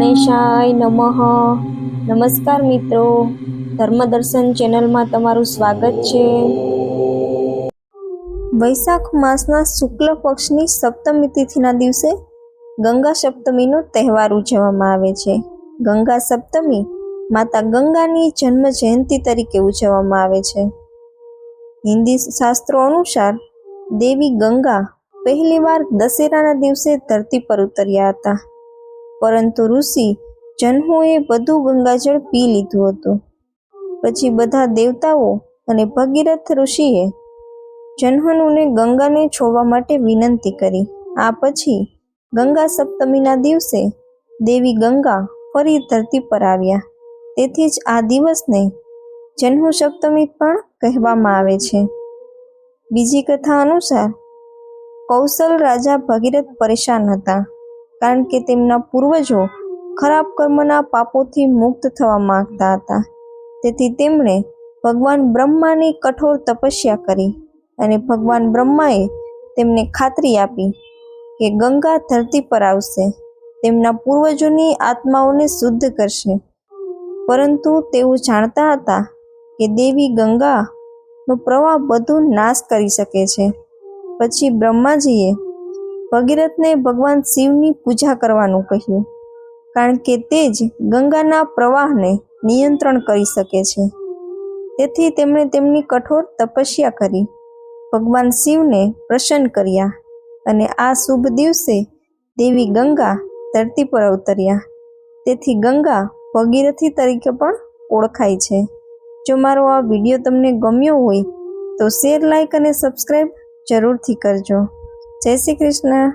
ગણેશાય નમઃ. નમસ્કાર મિત્રો. ધર્મદર્શન ચેનલમાં તમારું સ્વાગત છે. વૈશાખ માસના શુક્લ પક્ષની સપ્તમી તિથિના દિવસે ગંગા સપ્તમીનો તહેવાર ઉજવવામાં આવે છે. ગંગા સપ્તમી માતા ગંગાની જન્મ જયંતિ તરીકે ઉજવવામાં આવે છે. હિન્દી શાસ્ત્રો અનુસાર દેવી ગંગા પહેલીવાર દશેરાના દિવસે ધરતી પર ઉતર્યા હતા. પરંતુ ઋષિ જન્મુએ બધું ગંગાજળ પી લીધું હતું. પછી બધા દેવતાઓ અને ભગીરથ ઋષિએ જન્હનુને ગંગાને છોડવા માટે વિનંતી કરી. આ પછી ગંગા સપ્તમીના દિવસે દેવી ગંગા ફરી ધરતી પર આવ્યા. તેથી જ આ દિવસને જન્મુ સપ્તમી પણ કહેવામાં આવે છે. બીજી કથા અનુસાર કૌશલ રાજા ભગીરથ પરેશાન હતા. કારણ કે તેમના પૂર્વજો ખરાબ કર્મના પાપોથી મુક્ત થવા માગતા હતા. તેથી તેમણે ભગવાન બ્રહ્માની કઠોર તપસ્યા કરી અને ભગવાન બ્રહ્માએ તેમને ખાતરી આપી કે ગંગા ધરતી પર આવશે. તેમના પૂર્વજોની આત્માઓને શુદ્ધ કરશે. પરંતુ તેઓ જાણતા હતા કે દેવી ગંગાનો પ્રવાહ બધું નાશ કરી શકે છે. પછી બ્રહ્માજીએ ભગીરથને ભગવાન શિવની પૂજા કરવાનું કહ્યું. કારણ કે તે જ ગંગાના પ્રવાહને નિયંત્રણ કરી શકે છે. તેથી તેમણે તેમની કઠોર તપસ્યા કરી. ભગવાન શિવને પ્રસન્ન કર્યા અને આ શુભ દિવસે દેવી ગંગા ધરતી પર અવતર્યા. તેથી ગંગા ભગીરથી તરીકે પણ ઓળખાય છે. જો મારો આ વીડિયો તમને ગમ્યો હોય તો શેર લાઇક અને સબસ્ક્રાઈબ જરૂરથી કરજો. જય શ્રી કૃષ્ણ.